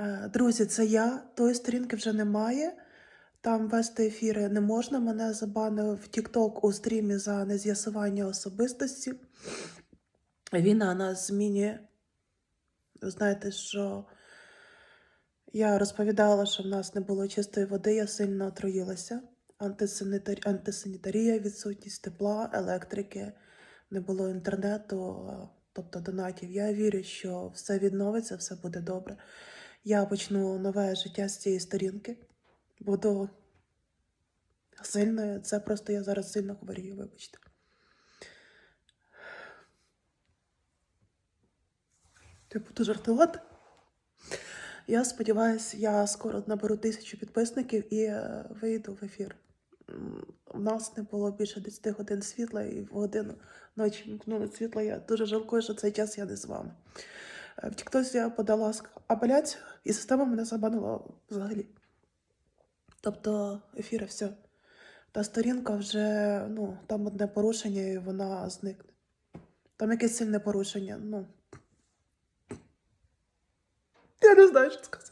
Е, Друзі, це я. Тої сторінки вже немає. Там вести ефіри не можна. Мене забанив TikTok у стрімі за нез'ясування особистості. Війна нас змінює. Ви знаєте, що я розповідала, що в нас не було чистої води, я сильно отруїлася. Антисанітар... Антисанітарія, відсутність тепла, електрики, не було інтернету, тобто донатів. Я вірю, що все відновиться, все буде добре. Я почну нове життя з цієї сторінки. Буду сильною. Це просто я зараз сильно хворію, вибачте. Я буду жартувати. Я сподіваюся, я скоро наберу тисячу підписників і е, вийду в ефір. У нас не було більше 10 годин світла, і в годину ночі вмкнули світло. Я дуже жалкую, що цей час я не з вами. В Тіктосі я подала апеляцію, і система мене забанила взагалі. Тобто ефіри все. Та сторінка вже, ну, там одне порушення, і вона зникне. Там якесь сильне порушення, ну. Я не знаю, що сказати.